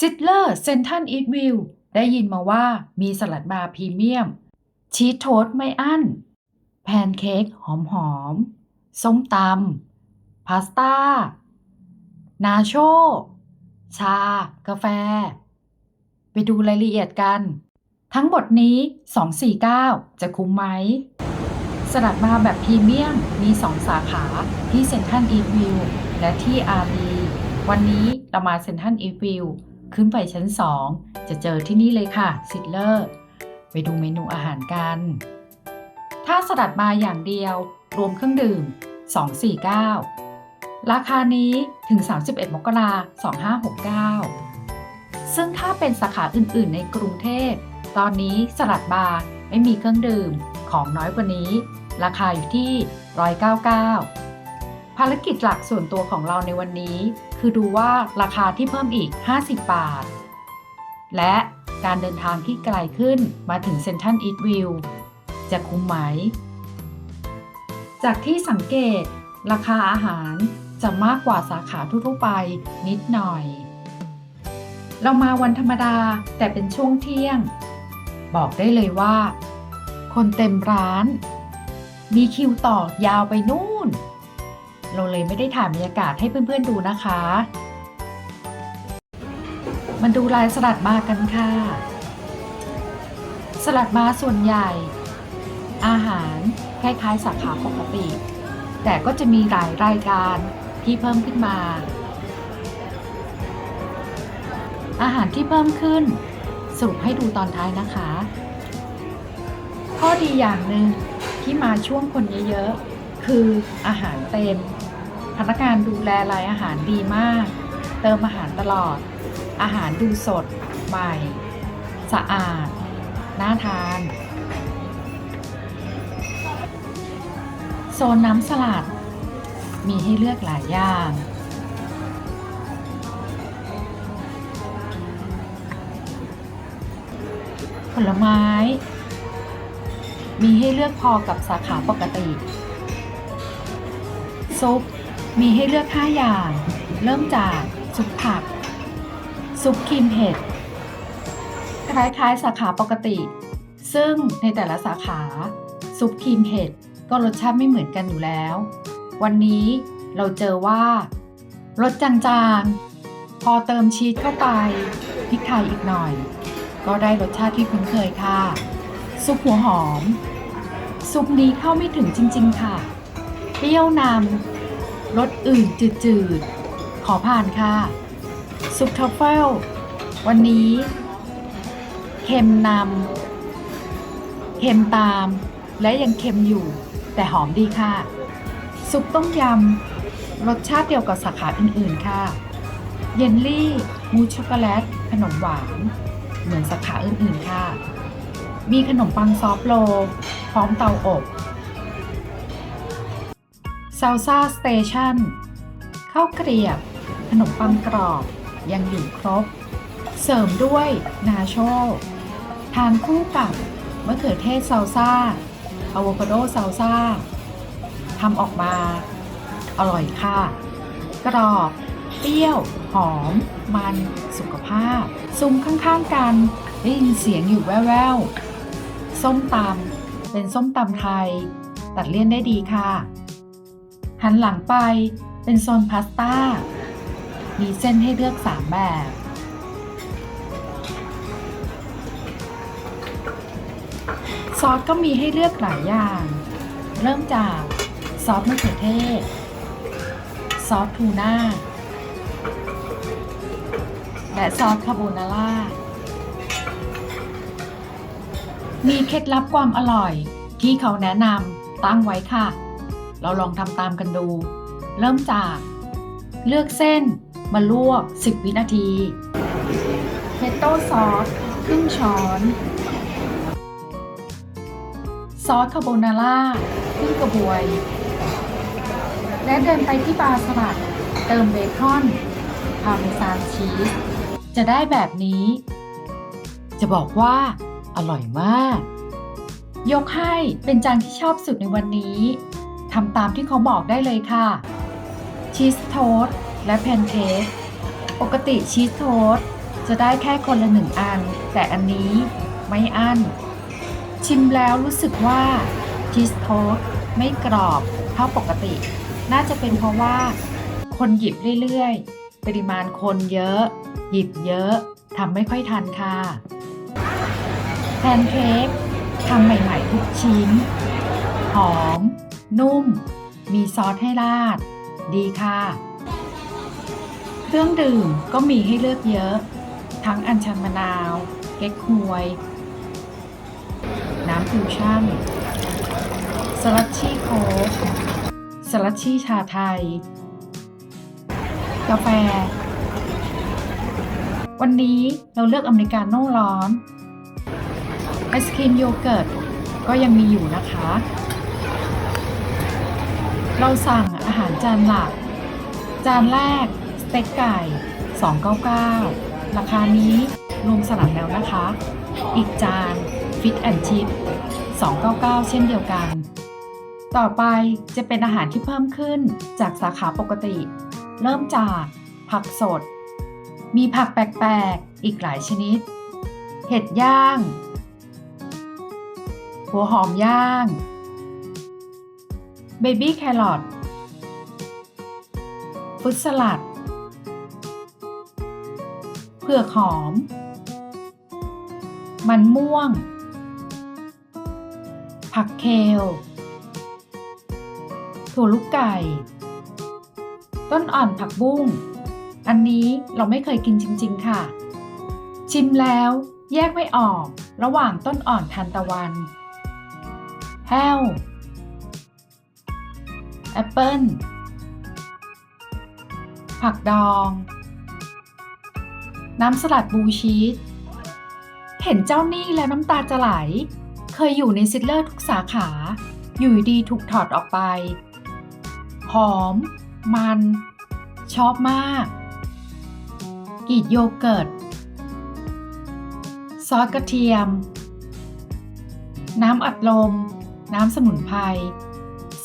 ซิดเลอร์เซนทันอีทวิวได้ยินมาว่ามีสลัดบาร์พรีเมียม ชีสโทสไม่อั้น แพนเค้กหอมๆส้มตำพาสต้า นาโช ชา กาแฟ ไปดูรายละเอียดกัน ทั้งหมดนี้ 249 จะคุ้มไหม สลัดบาร์แบบพรีเมียมมี 2 สาขาที่เซนทรัลอีทวิวและที่อารีวันนี้เรามาเซนทรัลอีทวิว ขึ้นไปชั้น 2 จะเจอที่นี่เลยค่ะซิดเลอร์ไปดูเมนูอาหารกัน ถ้าสลัดบาอย่างเดียว รวมเครื่องดื่ม 249 ราคานี้ถึง 31 มกราคม2569 ซึ่งถ้าเป็นสาขาอื่นๆ ในกรุงเทพ ตอนนี้สลัดบาร์ไม่มีเครื่องดื่มของน้อยกว่านี้ ราคาอยู่ที่ 199 ภารกิจหลักส่วนตัวของเราในวันนี้คือดูว่าราคาที่เพิ่มอีก 50 บาท และการเดินทางที่ไกลขึ้นมาถึงเซนทันอีทวิวจะคุ้มไหม จากที่สังเกต ราคาอาหารจะมากกว่าสาขาทั่วไปนิดหน่อย เรามาวันธรรมดาแต่เป็นช่วงเที่ยง บอกได้เลยว่า คนเต็มร้าน มีคิวต่อยาวไปนู่น เราเลยไม่ได้ถ่ายบรรยากาศให้เพื่อนๆดูนะคะ มันดูลายสลัดบากันค่ะ สลัดบาส่วนใหญ่ อาหารคล้ายๆสาขาปกติ แต่ก็จะมีหลายรายการที่เพิ่มขึ้นมา อาหารที่เพิ่มขึ้น สรุปให้ดูตอนท้ายนะคะ ข้อดีอย่างหนึ่งที่มาช่วงคนเยอะๆ คืออาหารเต็ม พนักงานดูแลรายอาหารดีมาก เติมอาหารตลอด อาหารดูสด ใหม่ สะอาด น่าทาน โซนน้ำสลัด มีให้เลือกหลายอย่างผลไม้ มีให้เลือกพอกับสาขาปกติซุป มีให้เลือก 5 อย่าง เริ่มจากซุปผัก ซุปครีมเห็ด คล้ายๆ สาขาปกติ ซึ่งในแต่ละสาขา ซุปครีมเห็ดก็รสชาติไม่เหมือนกันอยู่แล้ว วันนี้เราเจอว่ารสจางๆ พอเติมชีสเข้าไปพริกไทยอีกหน่อย ก็ได้รสชาติที่คุ้นเคยค่ะ ซุปหัวหอม ซุปนี้เข้าไม่ถึงจริง ๆ ค่ะ เปรี้ยวนำ รสอื่นจืดๆ ขอผ่านค่ะ ซุปทัฟเฟิลวันนี้เค็มนำเค็มตาม และยังเค็มอยู่ แต่หอมดีค่ะ ซุปต้มยำรสชาติเดียวกับสาขาอื่นๆค่ะ เยลลี่มูช็อกโกแลต ขนมหวาน เหมือนสาขาอื่นๆค่ะ มีขนมปังซอฟต์โล พร้อมเตาอบ ซ a ลซ่าสเตชันข้าวเกรียบ ขนมปังกรอบ ยังอยู่ครบ เสริมด้วยนาโชทานคู่กับมะเขือเทศซาลซ่าอะโวคาโดซาลซ่าทำออกมา อร่อยค่ะ กรอบ เปรี้ยว หอม มัน สุขภาพ ซุ้มข้างๆกัน ได้ยินเสียงอยู่แว่วๆ ส้มตำเป็นส้มตำไทย ตัดเลี่ยนได้ดีค่ะ หันหลังไปเป็นโซนพาสต้า มีเส้นให้เลือก 3 แบบ ซอสก็มีให้เลือกหลายอย่าง เริ่มจากซอสมะเขือเทศ ซอสทูน่า และซอสคาโบนาร่า มีเคล็ดลับความอร่อยที่เขาแนะนำตั้งไว้ค่ะ เราลองทำตามกันดู เริ่มจาก เลือกเส้นมาลวก 10 วินาทีเพสโต้ซอสครึ่งช้อน ซอสคาโบนาร่าครึ่งกระบวย และเดินไปที่บาร์สลัด เติมเบคอนพาเมซานชีส จะได้แบบนี้ จะบอกว่า อร่อยมาก ยกให้เป็นจานที่ชอบสุดในวันนี้ ทำตามที่เขาบอกได้เลยค่ะ ชีสโทสและแพนเค้กปกติชีสโทสจะได้แค่คนละหนึ่งอัน แต่อันนี้ไม่อั้น ชิมแล้วรู้สึกว่าชีสโทสไม่กรอบเท่าปกติ น่าจะเป็นเพราะว่า คนหยิบเรื่อยๆ ปริมาณคนเยอะ หยิบเยอะทำไม่ค่อยทันค่ะแพนเค้กทำใหม่ ๆ ทุกชิ้น หอม นุ่ม มีซอสให้ราด ดีค่ะ เครื่องดื่มก็มีให้เลือกเยอะ ทั้งอัญชันมะนาว เก๊กฮวย น้ำฟิวชั่น สลัดชี่โค้กสลัดชี่ชาไทย กาแฟ วันนี้เราเลือกอเมริกาโน่ร้อน ไอศครีมโยเกิร์ตก็ยังมีอยู่นะคะ เราสั่งอาหารจานหลัก จานแรกสเต็กไก่ 299 ราคานี้รวมสลัดแล้วนะคะ อีกจานฟิตแอนชิพ299 เช่นเดียวกัน ต่อไปจะเป็นอาหารที่เพิ่มขึ้นจากสาขาปกติ เริ่มจากผักสด มีผักแปลกๆ อีกหลายชนิด เห็ดย่าง หัวหอมย่าง เบบี้แครอทฟรุตสลัด เผือกหอม มันม่วง ผักเคล ถั่วลูกไก่ ต้นอ่อนผักบุ้ง อันนี้เราไม่เคยกินจริง ๆ ค่ะ ชิมแล้วแยกไม่ออกระหว่างต้นอ่อนทานตะวัน แห้ว แอปเปิ้ล ผักดอง น้ำสลัดบูชีส เห็นเจ้านี่แล้วน้ำตาจะไหล เคยอยู่ในซิดเลอร์ทุกสาขา อยู่ดีถูกถอดออกไป หอม มัน ชอบมาก กีดโยเกิร์ต ซอสกระเทียม น้ำอัดลม น้ำสมุนไพร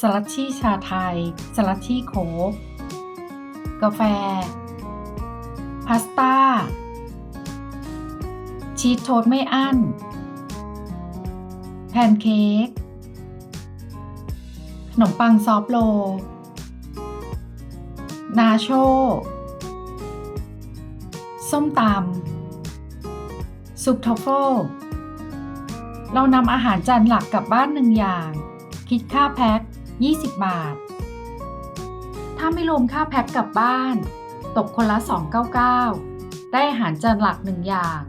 สลัดชี่ชาไทย สลัดชี่โคกกาแฟ พาสต้า ชีสโทสไม่อั้น แพนเค้ก ขนมปังซอฟโล นาโช ส้มตำซุปทอฟเฟลเรานำอาหารจานหลักกลับบ้านหนึ่งอย่าง คิดค่าแพ็ค 20 บาท ถ้าไม่รวมค่าแพ็คกลับบ้าน ตกคนละ 299 ได้อาหารจานหลักหนึ่งอย่าง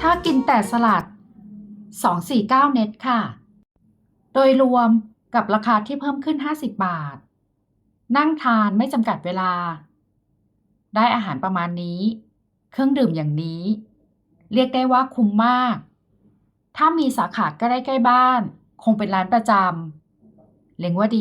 ถ้ากินแต่สลัด 249 เน็ตค่ะ โดยรวมกับราคาที่เพิ่มขึ้น 50 บาท นั่งทานไม่จำกัดเวลา ได้อาหารประมาณนี้ เครื่องดื่มอย่างนี้ เรียกได้ว่าคุ้มมาก ถ้ามีสาขาก็ได้ใกล้บ้าน คงเป็นร้านประจำ เล็งว่าดี